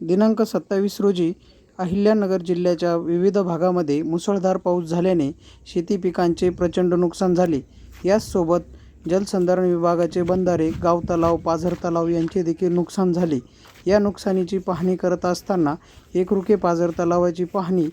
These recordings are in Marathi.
दिनांक सत्तावीस रोजी अहिल्यानगर जिल्ह्याच्या विविध भागामध्ये मुसळधार पाऊस झाल्याने शेती पिकांचे प्रचंड नुकसान झाले. याचसोबत जलसंधारण विभागाचे बंधारे गाव तलाव पाझर तलाव यांचे देखील नुकसान झाले. या नुकसानीची पाहणी करत असताना एकरुके पाझर तलावाची पाहणी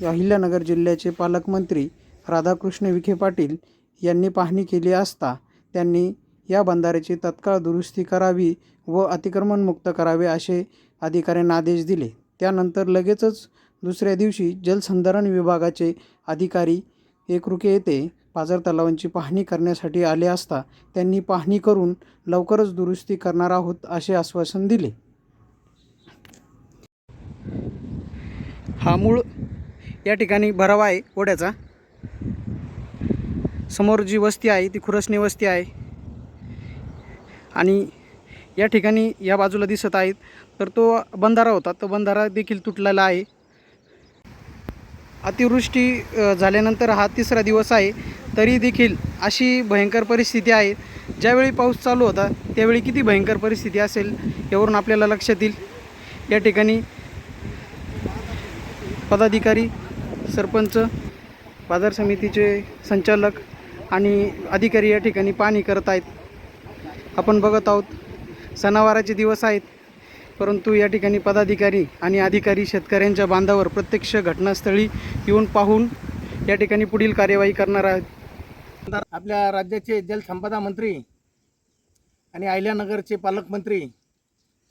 अहिल्यानगर जिल्ह्याचे पालकमंत्री राधाकृष्ण विखे पाटील यांनी पाहणी केली असता त्यांनी या बंधाऱ्याची तत्काळ दुरुस्ती करावी व अतिक्रमणमुक्त करावे असे अधिकाऱ्यांना आदेश दिले. त्यानंतर लगेचच दुसऱ्या दिवशी जलसंधारण विभागाचे अधिकारी एकरुके येथे पाझर तलावांची पाहणी करण्यासाठी आले असता त्यांनी पाहणी करून लवकरच दुरुस्ती करणार आहोत असे आश्वासन दिले. हा मूळ या ठिकाणी भरावा आहे ओढ्याचा समोर जी वस्ती आहे ती खुरसणी वस्ती आहे. आणि या ठिकाणी या बाजूला दिसत आहेत तर तो बंधारा होता. तो बंधारा देखील तुटलेला आहे. अतिवृष्टी झाल्यानंतर हा तिसरा दिवस आहे. तरी देखील अशी भयंकर परिस्थिती आहे. ज्यावेळी पाऊस चालू होता त्यावेळी किती भयंकर परिस्थिती असेल यावरून आपल्याला लक्षात येईल. या ठिकाणी पदाधिकारी सरपंच बाजार समितीचे संचालक आणि अधिकारी या ठिकाणी पाहणी करत आहेत. आपण बघत आहोत सणावाराचे दिवस आहेत. परंतु या ठिकाणी पदाधिकारी आणि अधिकारी शेतकऱ्यांच्या बांधावर प्रत्यक्ष घटनास्थळी येऊन पाहून या ठिकाणी पुढील कार्यवाही करणार आहेत. आपल्या राज्याचे जलसंपदा मंत्री आणि अहिल्यानगरचे पालकमंत्री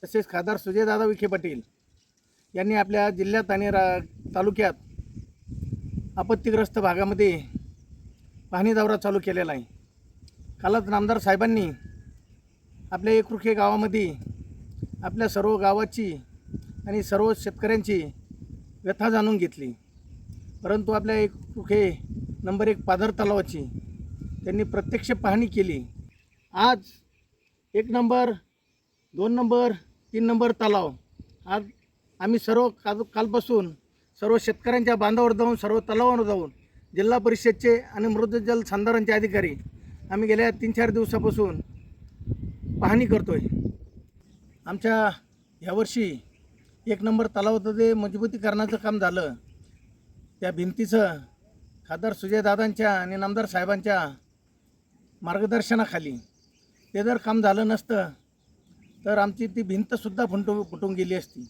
तसेच खासदार सुजयदादा विखे पाटील यांनी आपल्या जिल्ह्यात आणि रा तालुक्यात आपत्तीग्रस्त भागामध्ये पाहणी दौरा चालू केलेला आहे. कालच नामदार साहेबांनी आपल्या एकरुखे गावामध्ये आपल्या सर्व गावाची आणि सर्व शेतकऱ्यांची व्यथा जाणून घेतली. परंतु आपल्या एक कुखे नंबर एक पादर तलावाची त्यांनी प्रत्यक्ष पाहणी केली. आज एक नंबर दोन नंबर तीन नंबर तलाव. आज आम्ही सर्व काल कालपासून सर्व शेतकऱ्यांच्या बांधावर जाऊन सर्व तलावावर जाऊन जिल्हा परिषदचे आणि मृदजल संधारणचे अधिकारी आम्ही गेल्या तीन चार दिवसापासून पाहणी करतो आहे आमच्या यावर्षी एक नंबर तलावाचं जे मजबूतीकरणाचं काम झालं त्या भिंतीचं खासदार सुजयदादांच्या आणि नामदार साहेबांच्या मार्गदर्शनाखाली ते जर काम झालं नसतं तर आमची ती भिंतसुद्धा फुंटू फुटून गेली असती.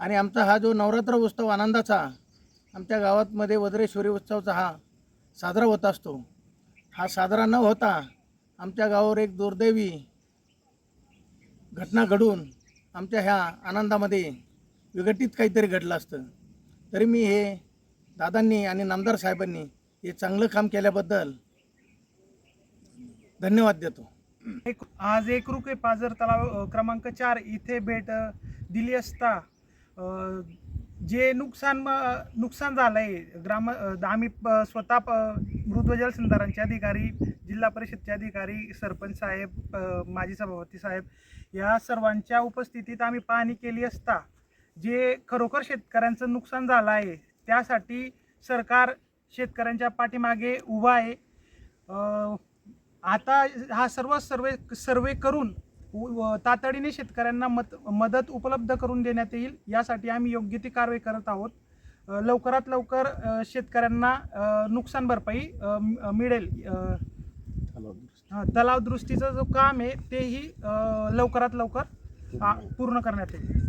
आणि आमचा हा जो नवरात्र उत्सव आनंदाचा आमच्या गावातमध्ये वज्रेश्वरी उत्सवचा हा साजरा होत असतो. हा साजरा न होता आमच्या गावावर एक दुर्दैवी घटना घडून आमच्या ह्या आनंदामध्ये विघटित काहीतरी घडलं असतं. तरी मी हे दादांनी आणि नामदार साहेबांनी हे चांगलं काम केल्याबद्दल धन्यवाद देतो. एक आज एक रुपये पाझर तलाव क्रमांक चार इथे भेट दिली असता जे नुकसान नुकसान झालं आहे ग्राम आम्ही प- स्वतः प- मृद्वजल संधारणचे अधिकारी जिल्हा परिषदचे अधिकारी सरपंच साहेब माजी सभापती साहेब या सर्वांच्या उपस्थितीत आम्ही पाहणी केली असता जे खरोखर शेतकऱ्यांचं नुकसान झालं आहे त्यासाठी सरकार शेतकऱ्यांच्या पाठीमागे उभा आहे. आता हा सर्व सर्वे सर्वे करून तातडीने शेतकऱ्यांना मत मदत उपलब्ध करून देण्यात येईल. यासाठी आम्ही योग्य ती कारवाई करत आहोत. लवकरात लवकर शेतकऱ्यांना नुकसान भरपाई मिळेल. तलाव दुरुस्तीचं जो काम आहे तेही लवकरात लवकर पूर्ण करण्यात येईल.